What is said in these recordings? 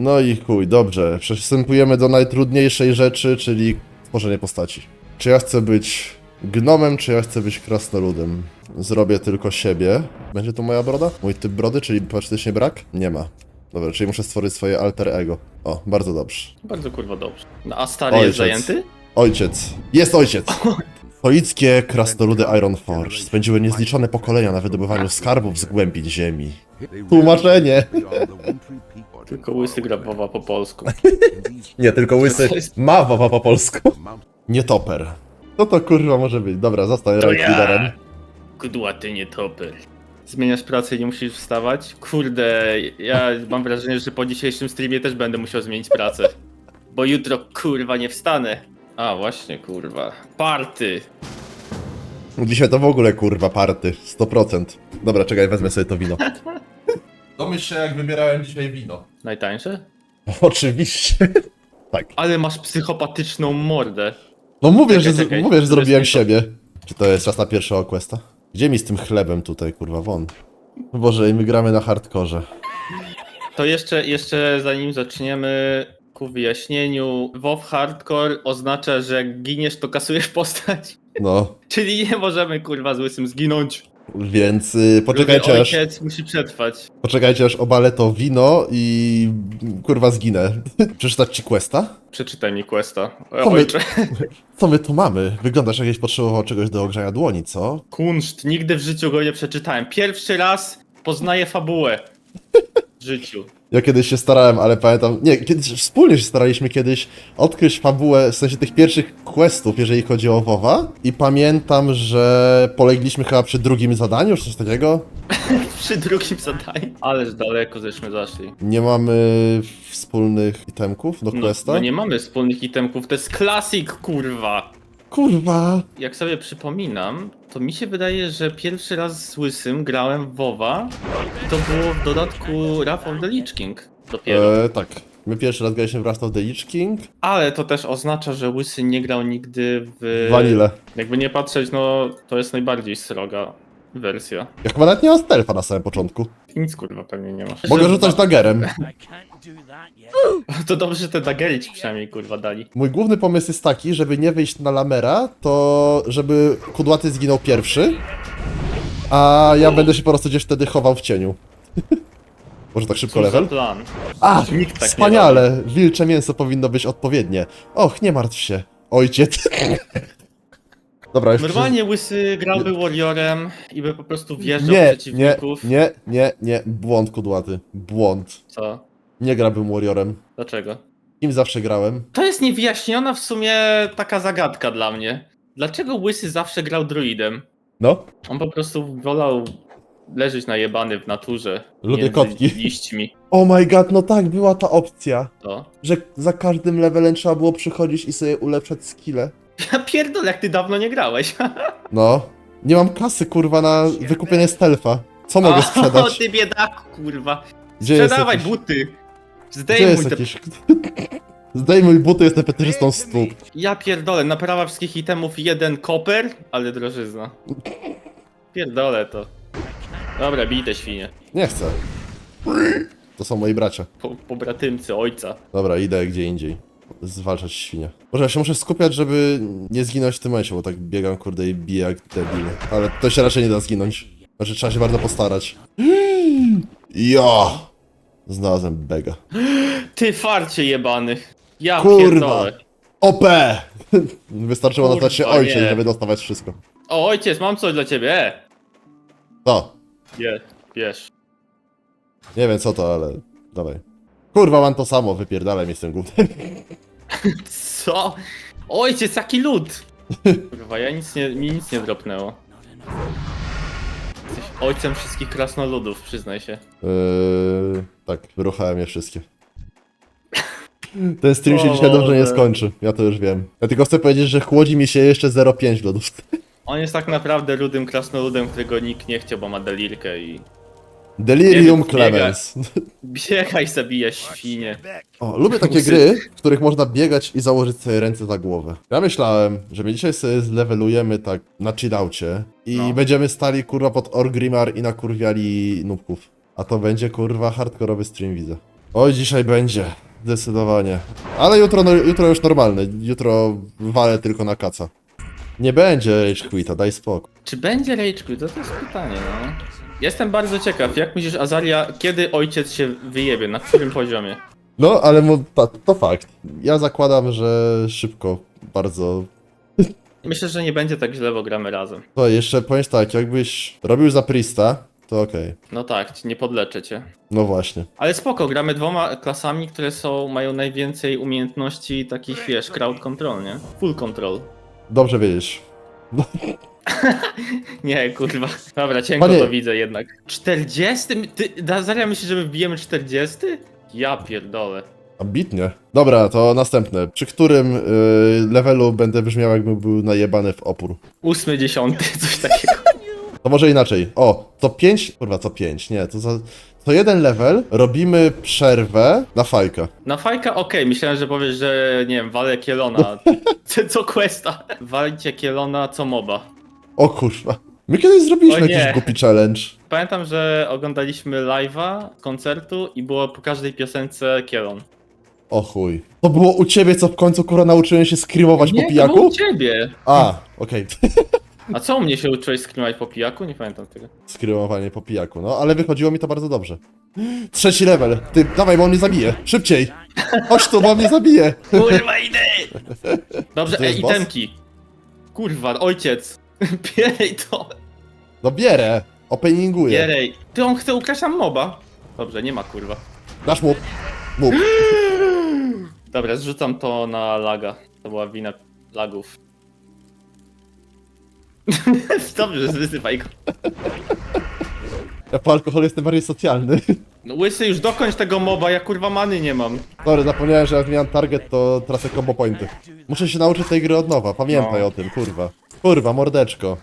No i chuj, dobrze. Przystępujemy do najtrudniejszej rzeczy, czyli tworzenie postaci. Czy ja chcę być gnomem, czy ja chcę być krasnoludem? Zrobię tylko siebie. Będzie to moja broda? Mój typ brody, czyli faktycznie brak? Nie ma. Dobra, czyli muszę stworzyć swoje alter ego. O, bardzo dobrze. Bardzo kurwa dobrze. No, a stary Ojciec. jest zajęty? Ojciec. Jest ojciec! Stoickie krasnoludy Ironforge spędziły niezliczone pokolenia na wydobywaniu skarbów z głębin ziemi. Tłumaczenie. Tylko łysy grabowa po polsku. Nie, tylko łysy ma wawa po polsku. Nietoper. Co to kurwa może być? Dobra, zostań To right liderem. Kudła ty nie topy. Zmieniasz pracę i nie musisz wstawać? Kurde, ja mam wrażenie, że po dzisiejszym streamie też będę musiał zmienić pracę. Bo jutro kurwa nie wstanę. A właśnie, kurwa. Party. Dzisiaj to w ogóle kurwa party. 100%. Dobra, czekaj, wezmę sobie to wino. Domyśl się jak wybierałem dzisiaj wino. Najtańsze? Oczywiście. Tak. Ale masz psychopatyczną mordę. No mówię, Czekaj, że, czekaj, mówię, że zrobiłem jest siebie. Czy to jest czas na pierwszego questa? Gdzie mi z tym chlebem tutaj, kurwa, won? Boże, i my gramy na hardkorze. To jeszcze, jeszcze zanim zaczniemy ku wyjaśnieniu, WoW Hardcore oznacza, że jak giniesz, to kasujesz postać. No, Czyli nie możemy kurwa z łysym zginąć. Więc y, poczekajcie aż, Ojciec musi przetrwać. poczekajcie aż obalę to wino i kurwa zginę. Przeczytać ci questa? Przeczytaj mi questa. O, Co my, Ojcze. co my tu mamy? Wyglądasz jakbyś potrzebował czegoś do ogrzania dłoni, co? Kunszt, nigdy w życiu go nie przeczytałem. Pierwszy raz poznaję fabułę w życiu. Ja kiedyś się starałem, ale pamiętam, nie, kiedyś wspólnie się staraliśmy kiedyś odkryć fabułę, w sensie tych pierwszych questów, jeżeli chodzi o WoWa i pamiętam, że polegliśmy chyba przy drugim zadaniu, czy coś takiego. Przy drugim zadaniu. Ależ daleko żeśmy zaszli. Nie mamy wspólnych itemków do No, questa. no nie mamy wspólnych itemków, to jest klasik, kurwa. Kurwa! Jak sobie przypominam, to mi się wydaje, że pierwszy raz z Łysym grałem w WoWa i to było w dodatku Wrath of the Lich King dopiero. E, tak. My pierwszy raz graliśmy w Wrath of the Lich King. Ale to też oznacza, że Łysy nie grał nigdy w... Vanille. Jakby nie patrzeć, no to jest najbardziej sroga wersja. Ja chyba nawet nie mam stealtha na samym początku. Nic kurwa pewnie nie masz. Mogę Że- rzucać daggerem. To dobrze, że te dagery ci przynajmniej kurwa dali. Mój główny pomysł jest taki, żeby nie wyjść na lamera, to żeby kudłaty zginął pierwszy, a ja będę się po prostu gdzieś wtedy chował w cieniu. Może tak szybko Co za level? plan? A, Nikt tak nie wspaniale! Wilcze mięso powinno być odpowiednie. Och, nie martw się, ojciec. Dobra, już Normalnie Łysy grałby Warriorem i by po prostu wjeżdżał w Nie, nie, przeciwników. nie, nie, nie, błąd kudłaty, błąd. Co? Nie grałbym warriorem. Dlaczego? Kim zawsze grałem? To jest niewyjaśniona w sumie taka zagadka dla mnie. Dlaczego Łysy zawsze grał druidem? No, On po prostu wolał leżeć najebany w naturze. Lubię między kotki. liśćmi. Oh my god, no tak, była ta opcja. To. Że za każdym levelem trzeba było przychodzić i sobie ulepszać skille. Ja pierdolę, jak ty dawno nie grałeś. No. Nie mam kasy, kurwa, na wykupienie stealtha. Co mogę O, sprzedać? ty biedaku, kurwa. Gdzie jest Sprzedawaj jakiś... buty. Zdejmuj te... jakiś... Zdejmuj buty, jestem fetyszystą stóp. Ja pierdolę, naprawa wszystkich itemów jeden koper, ale drożyzna. Pierdolę to. Dobra, bij te świnie. Nie chcę. To są moi bracia. Po, pobratymcy ojca. Dobra, idę gdzie indziej. Zwalczać świnie. Może ja się muszę skupiać, żeby nie zginąć w tym momencie, bo tak biegam, kurde, i biję jak debil. Ale to się raczej nie da zginąć. Znaczy, trzeba się bardzo postarać. Ja! Znalazłem bega. Ty farcie jebany. Ja Kurwa. pierdolę. OP! Wystarczyło Kurwa, nazwać się ojciec, nie. żeby dostawać wszystko. O, ojciec, mam coś dla ciebie. E, To. Je. Nie wiem co to, ale dawaj. Kurwa, mam to samo, z tym głównym. Co? Ojciec, jaki lud! Kurwa, ja nic nie, mi nic nie dropnęło. Jesteś ojcem wszystkich krasnoludów, przyznaj się. Yy, tak, wyruchałem je wszystkie. Ten stream się O dzisiaj dobrze nie Boże. skończy, ja to już wiem. Ja tylko chcę powiedzieć, że chłodzi mi się jeszcze 0,5 lodów. On jest tak naprawdę rudym krasnoludem, którego nikt nie chciał, bo ma delirkę i... Delirium Nie Clemens. Biega i zabija świnie. O, lubię takie gry, w których można biegać i założyć sobie ręce za głowę. Ja myślałem, że my dzisiaj sobie zlevelujemy tak na chillaucie i No. będziemy stali kurwa pod Orgrimmar i nakurwiali nubków. A to będzie kurwa hardkorowy stream widzę. Oj, dzisiaj będzie. Zdecydowanie. Ale jutro, no, jutro już normalne. Jutro walę tylko na kaca. Nie będzie Rage Quita, daj spokój. Czy będzie Rage Quit? To, to jest pytanie, no. Jestem bardzo ciekaw, jak myślisz, Azaria, kiedy ojciec się wyjebie, na którym poziomie? No, ale mu, to, to fakt. Ja zakładam, że szybko, bardzo. Myślę, że nie będzie tak źle, bo gramy razem. To jeszcze powiem tak, jakbyś robił za Prista, to okej. No tak, nie podleczę cię. No właśnie. Ale spoko, gramy dwoma klasami, które są, mają najwięcej umiejętności takich, wiesz, crowd control, nie? Full control. Dobrze wiedzieć. Nie, kurwa. Dobra, cienko Panie- to widzę jednak. 40? Ty, Azaria myślisz, że my wbijemy 40? Ja pierdolę. Ambitnie. Dobra, to następne. Przy którym y, levelu będę brzmiał, jakbym był najebany w opór? Ósmy, dziesiąty, coś takiego. To może inaczej. O, to 5. Kurwa, co 5? Nie, to za. To jeden level robimy przerwę na fajkę. Na fajka okej, myślałem, że powiesz, że nie wiem, walę Kielona. Co- Co questa? Walcie Kielona, co moba. O kurwa. My kiedyś zrobiliśmy O nie. jakiś głupi challenge. Pamiętam, że oglądaliśmy live'a koncertu i było po każdej piosence Kielon. O chuj. To było u ciebie, co w końcu kurwa nauczyłem się skrimować po Nie, to było pijaku? u ciebie. A, okej. A co u mnie się uczyłeś skrywać po pijaku? Nie pamiętam tego. Skrymowanie po pijaku, no ale wychodziło mi to bardzo dobrze. Trzeci level. Ty, dawaj, bo on mnie zabije. Szybciej. Chodź tu, bo on mnie zabije. Kurwa, idę! Dobrze, To jest ej, boss? itemki. Kurwa, ojciec. Bierej to. No bierę. Openinguję. Bierej. Ty, on chce ukraść nam moba. Dobrze, nie ma kurwa. Dasz mu. Mów. Dobra, zrzucam to na laga. To była wina lagów. Dobrze, wysypaj go. Ja po alkoholu jestem bardziej socjalny. No łysy, już dokończ tego moba, ja kurwa many nie mam. Sorry, zapomniałem, że jak miałem target, to tracę combo pointy. Muszę się nauczyć tej gry od nowa, pamiętaj No. o tym, kurwa. Kurwa, mordeczko.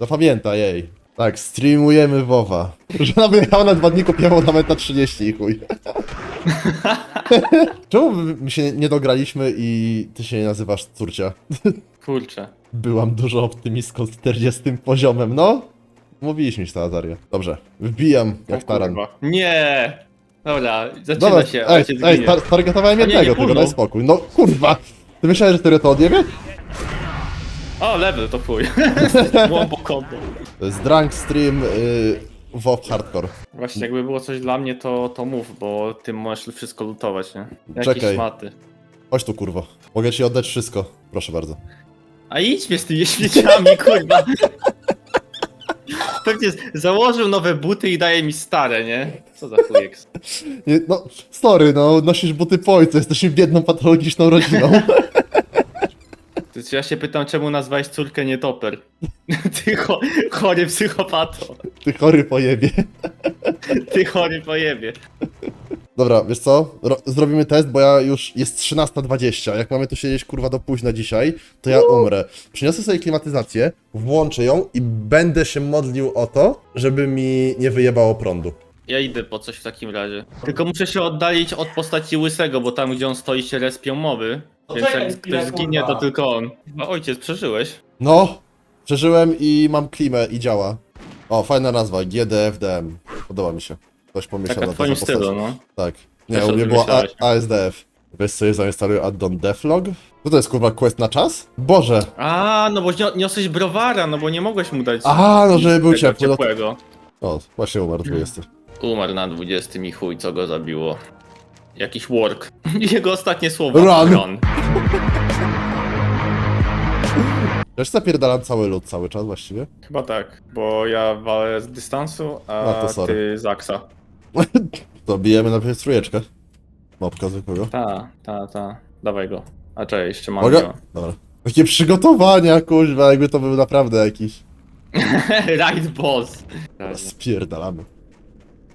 Zapamiętaj, jej. Tak, streamujemy WoWa. Żona wyjechała na dwa dni, kupiła nawet na 30 i chuj. Czemu my my się nie dograliśmy i ty się nie nazywasz córcia? Kurczę. Byłam dużo optymistką z 40 poziomem, no. Mówiliśmy już to, Azaria. Dobrze, wbijam jak O taran. kurwa. Nie! Dobra, zaczyna Dobra, się, ej, ojciec ej, ginie. tar targetowałem nie, nie jednego, tylko pulnął. daj spokój. No kurwa, ty myślałeś, że serio to odjebie? O, level to chuj. Łombo combo. To jest Drunk Stream yy, WoW Hardcore. Właśnie, jakby było coś dla mnie, to, to mów, bo ty możesz wszystko lutować, nie? Jakieś Czekaj. szmaty. Chodź tu kurwa, mogę ci oddać wszystko. Proszę bardzo. A idź mnie z tymi śmieciami, kurwa. Pewnie z- założył nowe buty i daje mi stare, nie? Co za chujek. Nie, no, sorry, no, nosisz buty po ojcu, jesteśmy biedną, patologiczną rodziną. To Ja się pytam, czemu nazwałeś córkę nietoper? Ty cho chory psychopato. Ty chory pojebie. Ty chory pojebie. Dobra, wiesz co? Ro zrobimy test, bo ja już jest 13.20. Jak mamy tu siedzieć kurwa do późna dzisiaj, to ja umrę. Przyniosę sobie klimatyzację, włączę ją i będę się modlił o to, żeby mi nie wyjebało prądu. Ja idę po coś w takim razie. Tylko muszę się oddalić od postaci łysego, bo tam gdzie on stoi się respią moby. No Więc czekaj jak chwilę, ktoś zginie, to kurwa. tylko on. A ojciec, przeżyłeś? No, przeżyłem i mam klimę i działa. O, fajna nazwa, GDFDM. Podoba mi się. Ktoś pomyślał Taka na w to twoim postać. no. Tak. Nie, Też u mnie tym było A. ASDF. Weź sobie zainstaluj addon Deflog. Co to jest kurwa quest na czas? Boże. A, no bo nio- niosłeś browara, no bo nie mogłeś mu dać Aha, no żeby był tego ciepły. No to... ciepłego. O, właśnie umarł 20. Umarł na 20 i chuj, co go zabiło. Jakiś work. Jego ostatnie słowo. Run. Też zapierdalam cały lód cały czas właściwie. Chyba tak, bo ja walę z dystansu, a No to sorry. ty z aksa. To bijemy najpierw trójeczkę. Mopka zwykłego. Ta, ta, ta. Dawaj go. A czekaj, jeszcze mam Mogę? go. Dobra. Takie przygotowania, kuźwa, jakby to był naprawdę jakiś. Raid boss. Spierdalamy.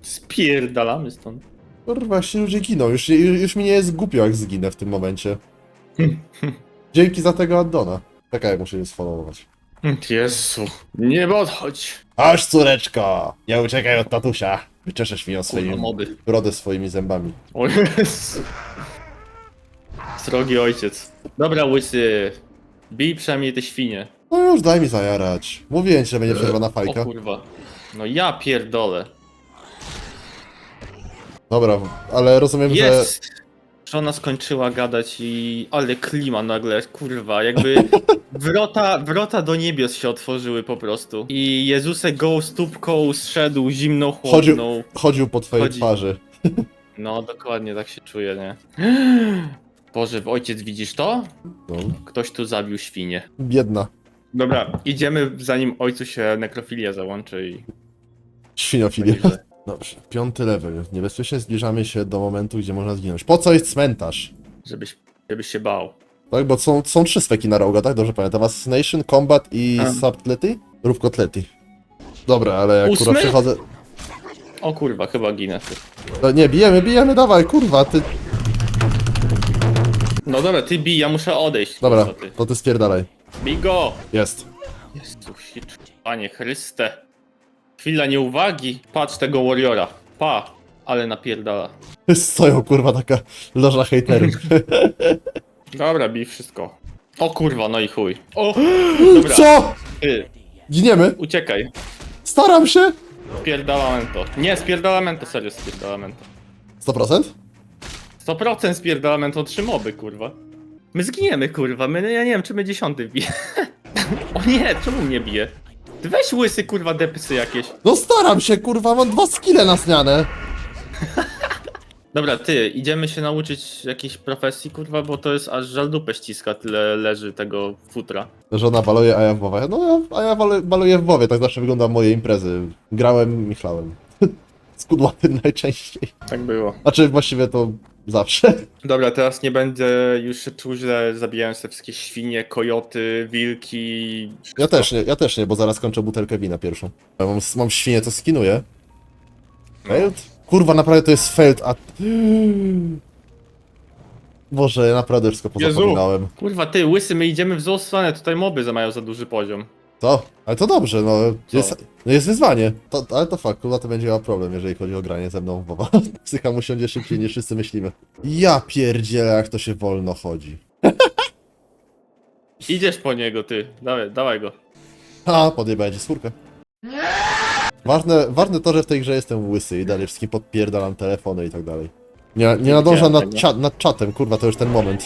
Spierdalamy stąd. Kurwa, się ludzie giną. Już, już, już mi nie jest głupio, jak zginę w tym momencie. Dzięki za tego addona. Czekaj, muszę je sfollowować. Jezu. Nie odchodź. Aż córeczko! Nie uciekaj od tatusia. Wyczeszesz mi o Kurwa, swoim mody. brodę swoimi zębami. O Jezu. Srogi ojciec. Dobra, łysy. Bij przynajmniej te świnie. No już daj mi zajarać. Mówiłem ci, że będzie przerwa na fajka. O kurwa. No ja pierdolę. Dobra, ale rozumiem, że... Jest! Żona skończyła gadać i... Ale klima nagle, kurwa, jakby wrota, wrota do niebios się otworzyły po prostu. I Jezusek go stópką zszedł zimną, Chodził- chłodną. Chodził po twojej Chodzi. twarzy. No, dokładnie tak się czuję, nie? Boże, ojciec, widzisz to? No. Ktoś tu zabił świnię. Biedna. Dobra, idziemy zanim ojcu się nekrofilia załączy i... Świniofilia. Dobrze, piąty level. Niebezpiecznie zbliżamy się do momentu, gdzie można zginąć. Po co jest cmentarz? Żebyś, żebyś się bał. Tak, bo są, są trzy sweki na roga, tak? Dobrze pamiętam. Assassination, Combat i A. Subtlety? Rób kotlety. Dobra, ale jak kurwa przychodzę... O kurwa, chyba ginę. No, nie, bijemy, bijemy, dawaj, kurwa, ty... No dobra, ty bij, ja muszę odejść. Dobra, kurwa, ty. to ty spierdalaj. Bij go! Jest. Jezusie, Panie Chryste. Chwila nieuwagi. Patrz tego Warriora. Pa. Ale napierdala. Stoją, kurwa, taka loża hejterów. Dobra, bij wszystko. O kurwa, no i chuj. O! Dobra, Co? ty, Giniemy? uciekaj. Staram się! Spierdalamento. Nie, spierdalamento, serio spierdalamento. 100%? 100% spierdalamento, trzy moby, kurwa. My zginiemy, kurwa, my, ja nie wiem, czy my dziesiąty wbije. o nie, czemu mnie bije? Ty weź łysy, kurwa, depsy jakieś. No staram się, kurwa, mam dwa skille na zmianę. Dobra, ty, idziemy się nauczyć jakiejś profesji, kurwa, bo to jest aż żal dupę ściska, tyle leży tego futra. Żona baluje, a ja w Wowie. No, a ja balu- baluję w Wowie, tak zawsze wyglądają moje imprezy. Grałem i chlałem. Z kudłatym najczęściej. Tak było. Znaczy, właściwie to zawsze. Dobra, teraz nie będę już się czuł źle, zabijając te wszystkie świnie, kojoty, wilki. Ja też nie, ja też nie, bo zaraz kończę butelkę wina pierwszą. Ja mam, mam świnię, co skinuję. Failed? Kurwa, naprawdę to jest failed, a... Boże, ja naprawdę wszystko pozapominałem. Kurwa, ty, łysy, my idziemy w złą stronę, tutaj moby za- mają za duży poziom. To? Ale to dobrze, no. Jest, no jest wyzwanie. To, ale to fakt, kurwa to będzie miała problem, jeżeli chodzi o granie ze mną w WoWa. Psycha mu siądzie szybciej niż wszyscy myślimy. Ja pierdzielę, jak to się wolno chodzi. Idziesz po niego, ty, dawaj, dawaj go. A, podjebałem ci skórkę. Ważne, ważne to, że w tej grze jestem łysy i dalej wszystkim podpierdalam telefony i tak dalej. Nie, nie nadążam nad, tego. cza, nad czatem, kurwa, to już ten moment.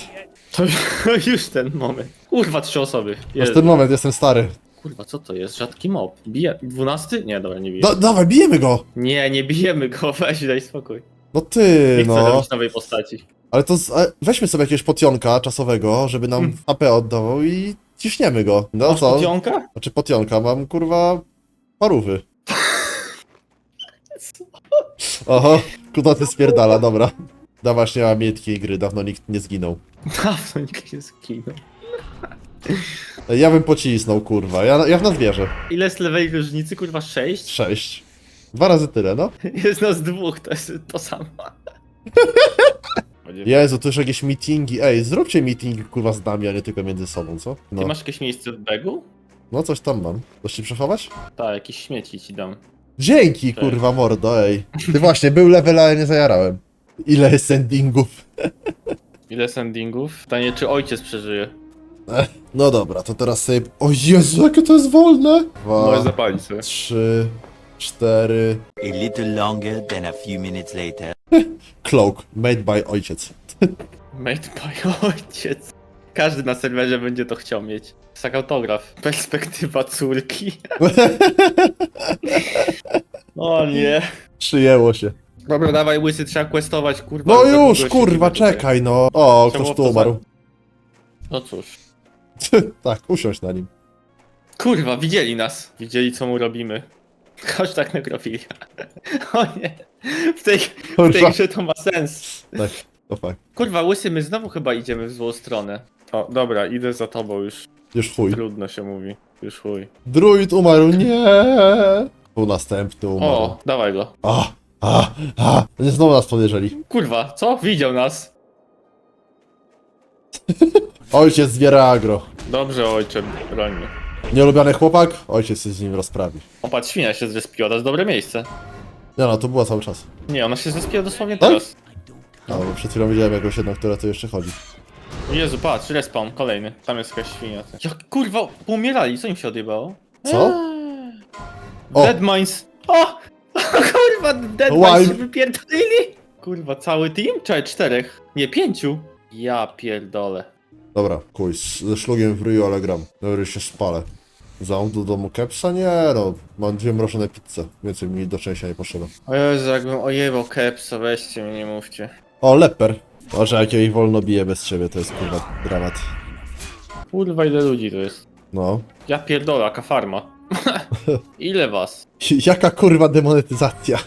To już ten moment. Kurwa, trzy osoby. To już Jezu. ten moment, jestem stary. Kurwa, co to jest? Rzadki mob. Bije. Dwunasty? Nie, dobra, nie bije. Da, dawaj, bijemy go! Nie, nie bijemy go, weź, daj spokój. No ty, Nie chcę no. robić nowej postaci. Ale to z, ale weźmy sobie jakiegoś potionka czasowego, żeby nam Hmm. AP oddawał i ciśniemy go. No Masz co? potionka? Znaczy potionka, mam kurwa parówy. Oho, kudaty spierdala, dobra. Dawasz nie ma miętkiej gry, dawno nikt nie zginął. Dawno nikt nie zginął. Ja bym pocisnął, kurwa, ja, ja w nas wierzę. Ile jest leveli różnicy? Kurwa, sześć? Sześć. Dwa razy tyle, no. Jest nas dwóch, to jest to samo. Jezu, tu już jakieś meetingi. Ej, zróbcie meeting, kurwa, z nami, a nie tylko między sobą, co? Ty No, masz jakieś miejsce w begu? no coś tam mam. Chcesz ci przechować? Tak, jakieś śmieci ci dam. Dzięki, Cześć. kurwa, mordo, ej. Ty właśnie, był level, ale nie zajarałem. Ile jest endingów? Ile sendingów? Pytanie, czy ojciec przeżyje? No dobra, to teraz sobie... O Jezu, jakie to jest wolne! Dwa, zapalić sobie. trzy, cztery... A little longer than a few minutes later. Cloak, made by ojciec. Made by ojciec. Każdy na serwerze będzie to chciał mieć. Tak autograf. Perspektywa córki. O nie. Przyjęło się. Dobra, dawaj łysy, trzeba questować, kurwa. No już, kurwa, czekaj, no. O, Czemu ktoś tu to umarł. No cóż. tak, usiądź na nim. Kurwa, widzieli nas. Widzieli, co mu robimy. Chodź tak nekrofilia. O nie. W tej, w tej Kurwa. grze to ma sens. Tak, to fakt. Kurwa, łysy, my znowu chyba idziemy w złą stronę. O, dobra, idę za tobą już. Już chuj. Trudno się mówi. Już chuj. Druid umarł, nie. Tu następny umarł. O, dawaj go. A, a, a. Nie znowu nas podejrzeli. Kurwa, co? Widział nas. Ojciec zbiera agro. Dobrze, ojcze, broń mnie. Nieulubiony chłopak? Ojciec się z nim rozprawi. O, patrz, świnia się zrespiła, to jest dobre miejsce. Nie no, to była cały czas. Nie, ona się zrespiła dosłownie Tak? teraz. No, bo przed chwilą widziałem jakąś jedną, która tu jeszcze chodzi. Jezu, patrz, respawn, kolejny. Tam jest jakaś świnia. Jak kurwa, poumierali, co im się odjebało? Co? Eee. O. Dead Mines. O! Kurwa, Dead? Mines się wypierdolili! Kurwa, cały team? Czekaj, czterech. Nie, pięciu. Ja pierdolę. Dobra, kuj, z- ze szlugiem w ryju, ale gram. Dobra, się spalę. Zamk do domu kepsa? Nie no, mam dwie mrożone pizze. Więcej mi do szczęścia nie potrzeba. O Jezu, jakbym ojebał kepsa, weźcie mi, nie mówcie. O, leper. Boże, jak ja ich wolno biję bez ciebie, to jest kurwa dramat. Kurwa, ile ludzi tu jest. No. Ja pierdolę, jaka farma. ile was? Jaka kurwa demonetyzacja?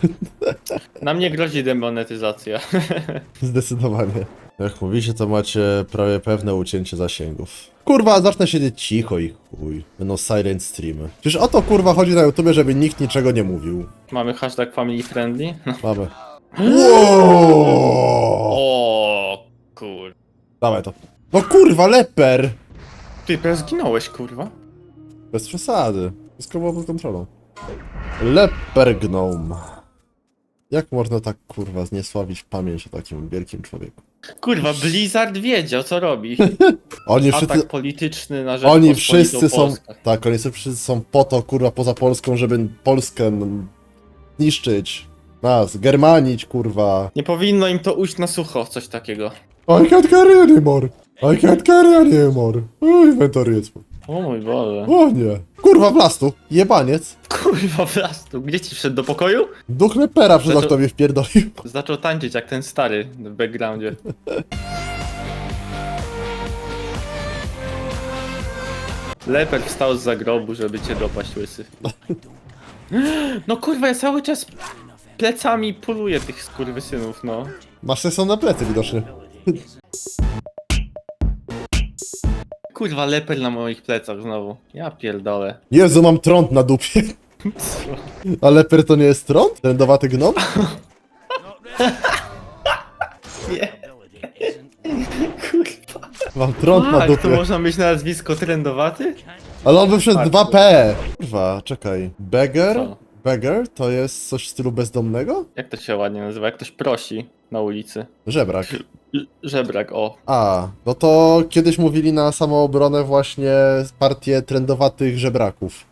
Na mnie grozi demonetyzacja. Zdecydowanie. Jak mówicie, to macie prawie pewne ucięcie zasięgów. Kurwa, zacznę siedzieć cicho i chuj. Będą silent streamy. Przecież o to kurwa chodzi na YouTubie, żeby nikt niczego nie mówił. Mamy hashtag family friendly? Mamy. Wow! O kur... Dawaj to. No kurwa, leper! Ty, teraz zginąłeś, kurwa. Bez przesady. Wszystko było pod kontrolą. Leper gnome. Jak można tak kurwa zniesławić pamięć o takim wielkim człowieku? Kurwa, Blizzard wiedział, co robi. Oni Atak wszyscy, polityczny na rzecz oni wszyscy są, tak, oni wszyscy są po to kurwa poza Polską, żeby Polskę niszczyć. Nas, germanić kurwa. Nie powinno im to ujść na sucho, coś takiego. I can't carry anymore. I can't carry anymore. O, inwentory jest. O mój Boże. O nie. Kurwa blastu. Jebaniec. Kurwa, wlastu. Gdzie ci wszedł do pokoju? Duch lepera przed Zaczął- okno mnie wpierdolił. Zaczął tańczyć jak ten stary w backgroundzie. Leper wstał z zagrobu, żeby cię dopaść łysy. No kurwa, ja cały czas plecami puluję tych skurwysynów, no. Masz są na plecy widocznie. Kurwa, leper na moich plecach znowu. Ja pierdolę. Jezu, mam trąd na dupie. A leper to nie jest trąd? Trendowaty gnom? Nie. Kurwa. Mam trąd na Tak, to dupie. można mieć nazwisko trendowaty? Ale on Tak. 2P. Kurwa, czekaj. Beggar? Co? Beggar to jest coś w stylu bezdomnego? Jak to się ładnie nazywa? Jak ktoś prosi na ulicy. Żebrak. Żebrak, o. A, no to kiedyś mówili na samoobronę właśnie partię trendowatych żebraków.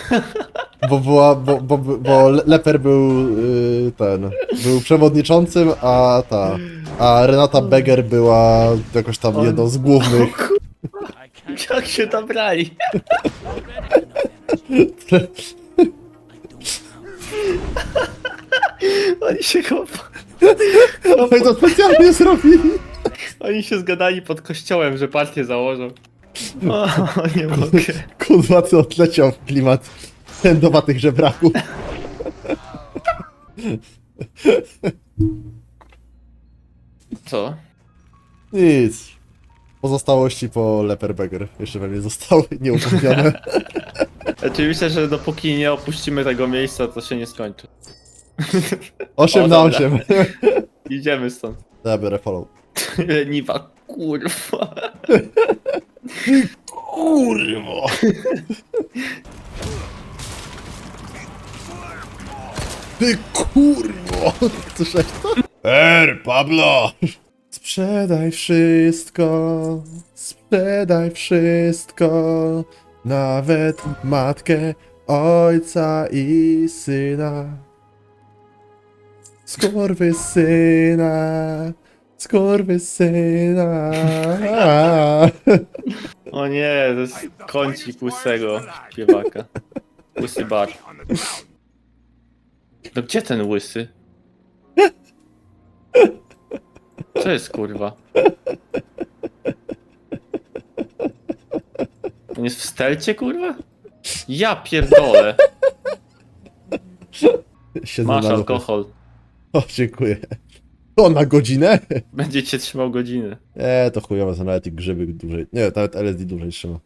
Bo była, bo, bo, bo Le- Leper był y, ten, był przewodniczącym, a ta, a Renata Beger była jakoś tam jedną z głównych. Jak się dobrali? Oni się chyba... No i to specjalnie zrobili. Oni się zgadali pod kościołem, że partię założą. O, nie mogę. Kurwa, co odleciał w klimat trendowatych żebraków. Co? Nic. Pozostałości po Leper Beger jeszcze pewnie zostały nieupewnione. Znaczy myślę, że dopóki nie opuścimy tego miejsca, to się nie skończy. 8 O, na dobra. 8. Idziemy stąd. Ja biorę follow. Leniwa, kurwa. Kurwo! Ty kurwo! Słyszałeś to? Er, Pablo! Sprzedaj wszystko, sprzedaj wszystko, nawet matkę, ojca i syna. Skorwy syna, skorwy syna. O nie, to jest kącik łysego śpiewaka. Łysy bar. No gdzie ten łysy? Co jest kurwa? On jest w stelcie kurwa? Ja pierdolę. Siedzę Masz na alkohol. O, dziękuję. To na godzinę? Będzie cię trzymał godzinę. Nie, to chujowe, to nawet i grzyby dłużej. Nie, nawet LSD dłużej trzyma.